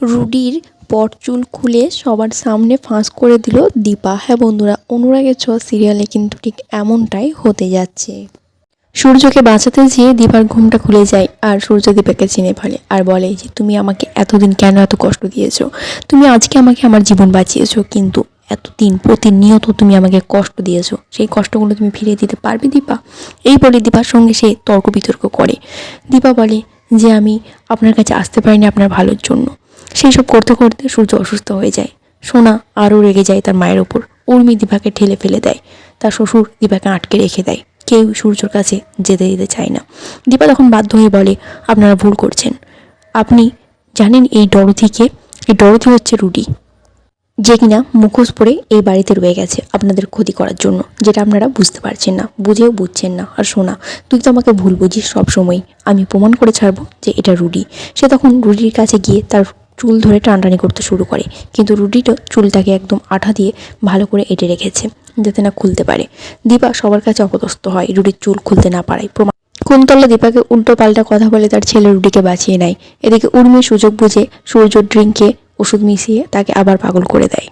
রুডির পরচুল খুলে সবার সামনে ফাঁস করে দিল দীপা। হ্যাঁ বন্ধুরা, অনুরাগের ছ সিরিয়ালে কিন্তু ঠিক এমনটাই হতে যাচ্ছে। সূর্যকে বাঁচাতে যেয়ে দীপার ঘুমটা খুলে যায় আর সূর্য দীপাকে চিনে ফেলে আর বলে যে, তুমি আমাকে এতদিন কেন এত কষ্ট দিয়েছ? তুমি আজকে আমাকে আমার জীবন বাঁচিয়েছো, কিন্তু এতদিন প্রতিনিয়ত তুমি আমাকে কষ্ট দিয়েছ। সেই কষ্টগুলো তুমি ফিরিয়ে দিতে পারবে দীপা? এই বলে দীপার সঙ্গে সে তর্ক বিতর্ক করে। দীপা বলে যে, আমি আপনার কাছে আসতে পারিনি আপনার ভালোর জন্য। সেই সব করতে করতে সূর্য অসুস্থ হয়ে যায়। সোনা আরও রেগে যায় তার মায়ের ওপর। উর্মি দীপাকে ঠেলে ফেলে দেয়। তার শ্বশুর দীপাকে আটকে রেখে দেয়। কেউ সূর্যর কাছে যেতে দিতে চায় না। দীপা তখন বাধ্য হয়ে বলে, আপনারা ভুল করছেন। আপনি জানেন এই ডরথিকে? এই ডরথি হচ্ছে রুডি, যে কিনা মুখোশ পরে এই বাড়িতে রয়ে গেছে আপনাদের ক্ষতি করার জন্য, যেটা আপনারা বুঝতে পারছেন না, বুঝেও বুঝছেন না। আর শোনা তুই তো আমাকে ভুল বুঝিস সবসময় আমি প্রমাণ করে ছাড়বো যে এটা রুডি। সে তখন রুডির কাছে গিয়ে তার চুল ধরে টানটানি করতে শুরু করে। কিন্তু রুডিটা চুলটাকে একদম আঠা দিয়ে ভালো করে এঁটে রেখেছে, যাতে না খুলতে পারে। দীপা সবার কাছে অপদস্থ হয়, রুডির চুল খুলতে না পারায়। প্রমাণ কুন্তলা দীপাকে উল্টো পাল্টা কথা বলে তার ছেলে রুডিকে বাঁচিয়ে নেয়। এদিকে উর্মি সুযোগ বুঝে সূর্য ড্রিঙ্কে ওষুধ মিশিয়ে তাকে আবার পাগল করে দেয়।